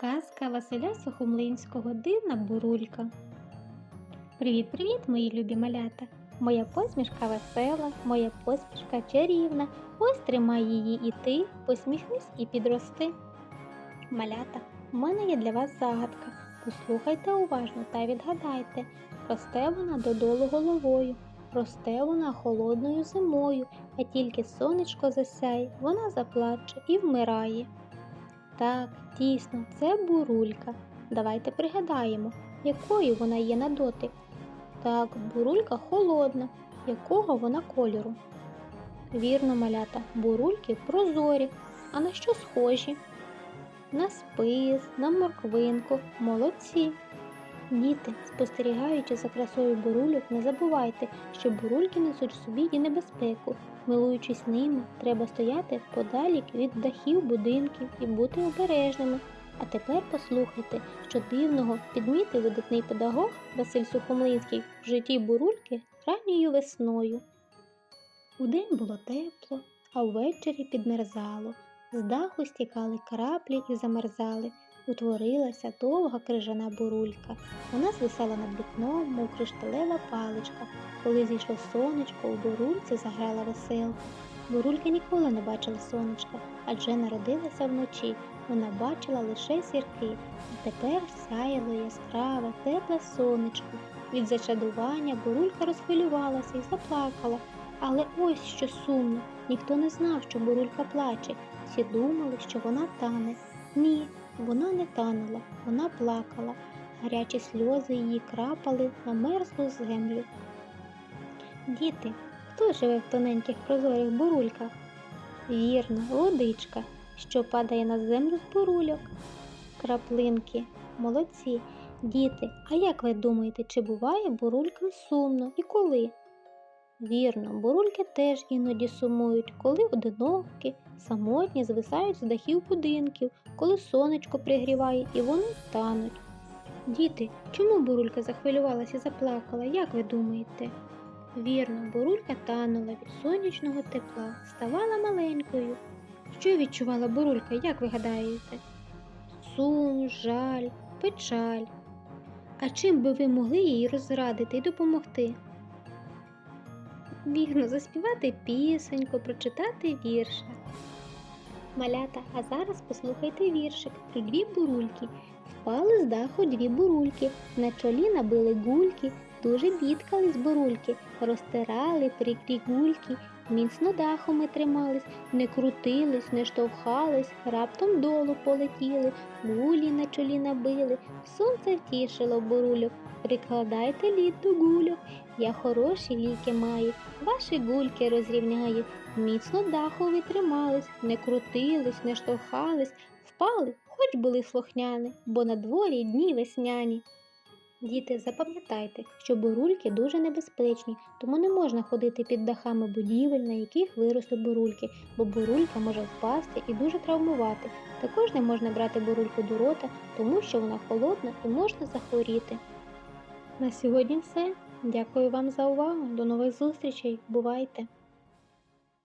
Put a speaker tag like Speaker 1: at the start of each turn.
Speaker 1: Казка Василя Сухомлинського Дивна бурулька. Привіт-привіт, мої любі малята! Моя посмішка весела, моя посмішка чарівна. Ось тримай її і ти, посміхнись і підрости. Малята, в мене є для вас загадка. Послухайте уважно та відгадайте. Росте вона додолу головою, росте вона холодною зимою, а тільки сонечко засяє, вона заплаче і вмирає. Так, дійсно, це бурулька. Давайте пригадаємо, якою вона є на дотик. Так, бурулька холодна, якого вона кольору. Вірно, малята, бурульки прозорі. А на що схожі? На спис, на морквинку, молодці. Діти, спостерігаючи за красою бурульок, не забувайте, що бурульки несуть в собі і небезпеку. Милуючись ними, треба стояти подалік від дахів будинків і бути обережними. А тепер послухайте, що дивного підмітив видатний педагог Василь Сухомлинський в житті бурульки ранньою весною. Удень було тепло, а ввечері підмерзало. З даху стікали краплі і замерзали. Утворилася довга крижана бурулька. Вона звисала над вікном, мов кришталева паличка. Коли зійшло сонечко, у бурульці заграла веселка. Бурулька ніколи не бачила сонечка, адже народилася вночі. Вона бачила лише зірки, а тепер сяяло яскраве, тепле сонечко. Від зачадування бурулька розхвилювалася і заплакала. Але ось що сумно, ніхто не знав, що бурулька плаче. Всі думали, що вона тане. Ні, вона не танула, вона плакала. Гарячі сльози її крапали на мерзлу землю. Діти, хто живе в тоненьких прозорих бурульках? Вірно, водичка, що падає на землю з бурульок. Краплинки, молодці. Діти, а як ви думаєте, чи буває бурулькам сумно і коли? Вірно, бурульки теж іноді сумують, коли одинокі, самотні звисають з дахів будинків, коли сонечко пригріває і вони тануть. Діти, чому бурулька захвилювалася і заплакала, як ви думаєте? Вірно, бурулька танула від сонячного тепла, ставала маленькою. Що відчувала бурулька, як ви гадаєте? Сум, жаль, печаль. А чим би ви могли їй розрадити і допомогти? Вірно, заспівати пісеньку, прочитати вірша. Малята, а зараз послухайте віршик про дві бурульки. Впали з даху дві бурульки, на чолі набили гульки, дуже бідкались бурульки, розтирали прикрі гульки, міцно дахом і тримались, не крутились, не штовхались, раптом долу полетіли, гулі на чолі набили, сонце втішило бурульок, прикладайте лід до гульок, я хороші ліки маю, ваші гульки розрівняю, міцно дахові тримались, не крутились, не штовхались, впали, хоч були слухняні, бо на дворі дні весняні. Діти, запам'ятайте, що бурульки дуже небезпечні, тому не можна ходити під дахами будівель, на яких виросли бурульки, бо бурулька може впасти і дуже травмувати. Також не можна брати бурульку до рота, тому що вона холодна і можна захворіти. На сьогодні все. Дякую вам за увагу. До нових зустрічей. Бувайте!